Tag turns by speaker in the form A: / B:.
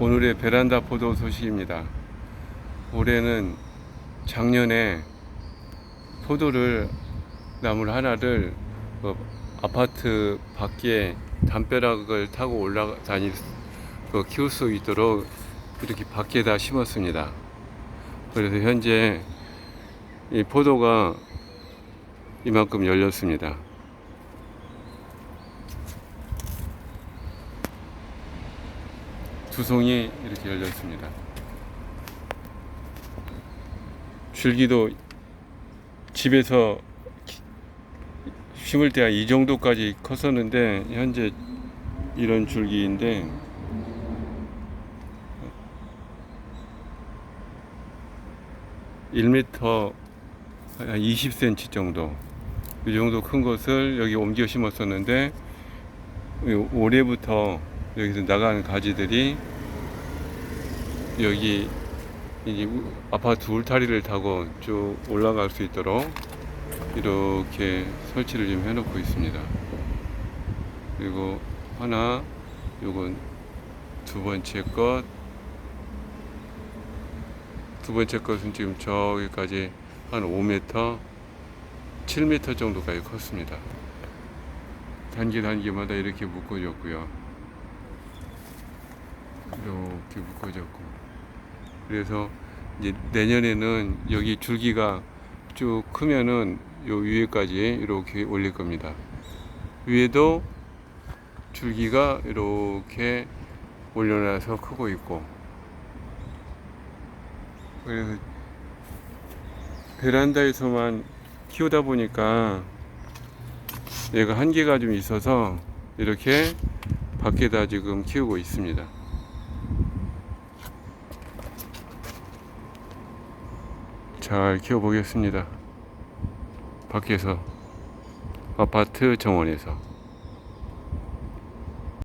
A: 오늘의 베란다 포도 소식입니다. 올해는 작년에 포도를 나물 하나를 그 아파트 밖에 담벼락을 타고 올라다닐 수- 그 키울 수 있도록 이렇게 밖에다 심었습니다. 그래서 현재 이 포도가 이만큼 열렸습니다. 두 송이 이렇게 열렸습니다. 줄기도 집에서 기- 심을 때이 정도까지 컸었는데 현재 이런 줄기인데 (1m) 한 20cm 정도 이 정도 큰 것을 여기 옮겨 심었었는데 이 올해부터 여기서 나가는 가지들이 여기 우- 아파트 울타리를 타고 쭉 올라갈 수 있도록 이렇게 설치를 좀 해놓고 있습니다. 그리고 하나, 요건 두 번째 것, 두 번째 것은 지금 저기까지 한 5m, 7m 정도까지 컸습니다. 단계 단계마다 이렇게 묶어줬고요. 이렇게 묶어졌고. 그래서 이제 내년에는 여기 줄기가 쭉 크면은 요 위에까지 이렇게 올릴 겁니다. 위에도 줄기가 이렇게 올려놔서 크고 있고. 그래서 베란다에서만 키우다 보니까 얘가 한계가 좀 있어서 이렇게 밖에다 지금 키우고 있습니다. 잘 키워보겠습니다. 밖에서 아파트 정원에서.